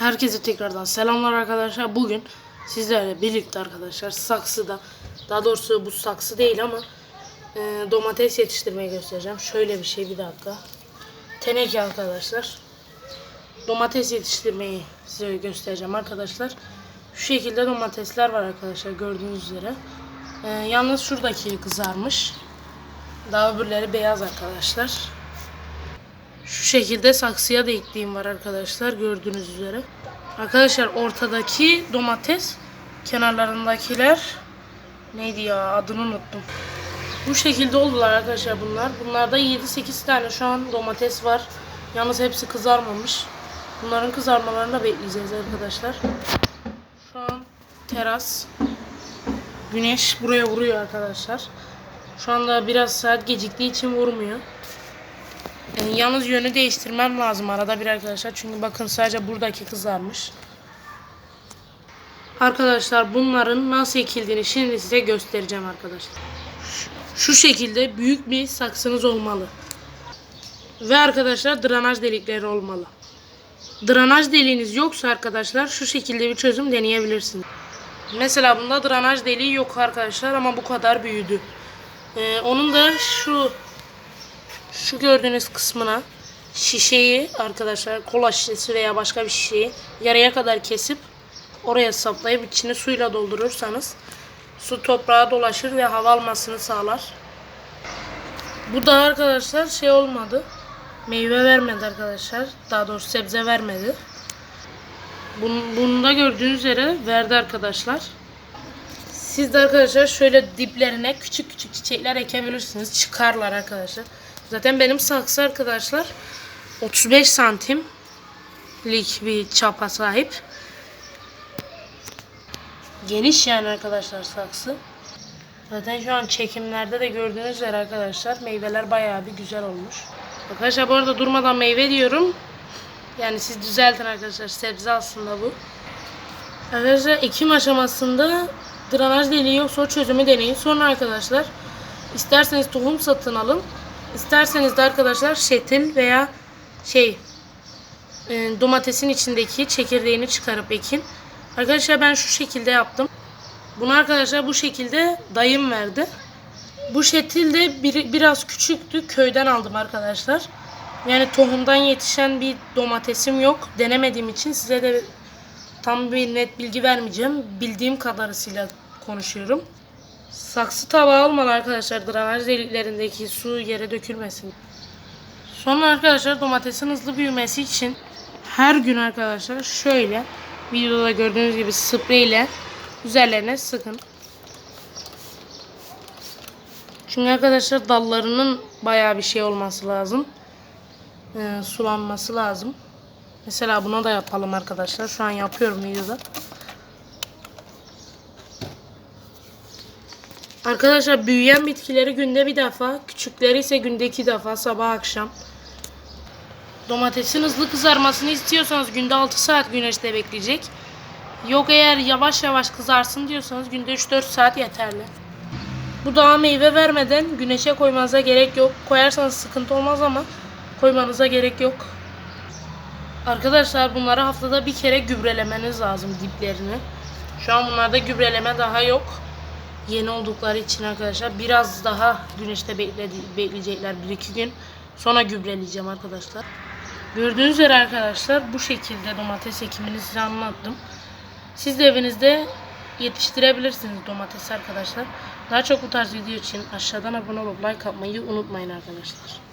Herkese tekrardan selamlar arkadaşlar. Bugün sizlerle birlikte arkadaşlar saksıda, daha doğrusu bu saksı değil ama e, domates yetiştirmeyi göstereceğim. Şöyle bir şey bir dakika. Teneke arkadaşlar. Domates yetiştirmeyi size göstereceğim arkadaşlar. Şu şekilde domatesler var arkadaşlar gördüğünüz üzere. E, yalnız şuradaki kızarmış. Daha öbürleri beyaz arkadaşlar. Şu şekilde saksıya da ektiğim var arkadaşlar gördüğünüz üzere. Arkadaşlar ortadaki domates kenarlarındakiler neydi ya adını unuttum. Bu şekilde oldular arkadaşlar bunlar. Bunlarda 7-8 tane şu an domates var. Yalnız hepsi kızarmamış. Bunların kızarmalarını da bekleyeceğiz arkadaşlar. Şu an teras. Güneş buraya vuruyor arkadaşlar. Şu anda biraz saat geciktiği için vurmuyor. Yani yalnız yönü değiştirmem lazım arada bir arkadaşlar. Çünkü bakın sadece buradaki kızarmış. Arkadaşlar bunların nasıl ekildiğini şimdi size göstereceğim arkadaşlar. Şu şekilde büyük bir saksınız olmalı. Ve arkadaşlar drenaj delikleri olmalı. Drenaj deliğiniz yoksa arkadaşlar şu şekilde bir çözüm deneyebilirsiniz. Mesela bunda drenaj deliği yok arkadaşlar ama bu kadar büyüdü. Ee, onun da şu şu gördüğünüz kısmına şişeyi arkadaşlar kola şişesi veya başka bir şişeyi yarıya kadar kesip oraya saplayıp içini suyla doldurursanız su toprağa dolaşır ve hava almasını sağlar. Bu da arkadaşlar şey olmadı. Meyve vermedi arkadaşlar. Daha doğrusu sebze vermedi. Bunu, bunu da gördüğünüz üzere verdi arkadaşlar. Siz de arkadaşlar şöyle diplerine küçük küçük çiçekler ekebilirsiniz. Çıkarlar arkadaşlar. Zaten benim saksı arkadaşlar 35 santimlik bir çapa sahip. Geniş yani arkadaşlar saksı. Zaten şu an çekimlerde de gördüğünüz üzere arkadaşlar meyveler bayağı bir güzel olmuş. Arkadaşlar bu arada durmadan meyve diyorum. Yani siz düzeltin arkadaşlar sebze aslında bu. Arkadaşlar ekim aşamasında drenaj deliği yoksa o çözümü deneyin. Sonra arkadaşlar isterseniz tohum satın alın. İsterseniz de arkadaşlar şetil veya şey e, domatesin içindeki çekirdeğini çıkarıp ekin. Arkadaşlar ben şu şekilde yaptım. Bunu arkadaşlar bu şekilde dayım verdi. Bu şetil de bir, biraz küçüktü. Köyden aldım arkadaşlar. Yani tohumdan yetişen bir domatesim yok. Denemediğim için size de tam bir net bilgi vermeyeceğim. Bildiğim kadarıyla konuşuyorum. Saksı tabağı olmalı arkadaşlar. Drenaj deliklerindeki su yere dökülmesin. Sonra arkadaşlar domatesin hızlı büyümesi için her gün arkadaşlar şöyle videoda gördüğünüz gibi sprey ile üzerlerine sıkın. Çünkü arkadaşlar dallarının bayağı bir şey olması lazım. Ee, sulanması lazım. Mesela buna da yapalım arkadaşlar. Şu an yapıyorum videoda. Arkadaşlar büyüyen bitkileri günde bir defa, küçükleri ise günde iki defa sabah akşam. Domatesin hızlı kızarmasını istiyorsanız günde 6 saat güneşte bekleyecek. Yok eğer yavaş yavaş kızarsın diyorsanız günde 3-4 saat yeterli. Bu daha meyve vermeden güneşe koymanıza gerek yok. Koyarsanız sıkıntı olmaz ama koymanıza gerek yok. Arkadaşlar bunları haftada bir kere gübrelemeniz lazım diplerini. Şu an bunlarda gübreleme daha yok yeni oldukları için arkadaşlar biraz daha güneşte bekledi, bekleyecekler 1-2 gün. Sonra gübreleyeceğim arkadaşlar. Gördüğünüz üzere arkadaşlar bu şekilde domates ekimini size anlattım. Siz de evinizde yetiştirebilirsiniz domates arkadaşlar. Daha çok bu tarz video için aşağıdan abone olup like atmayı unutmayın arkadaşlar.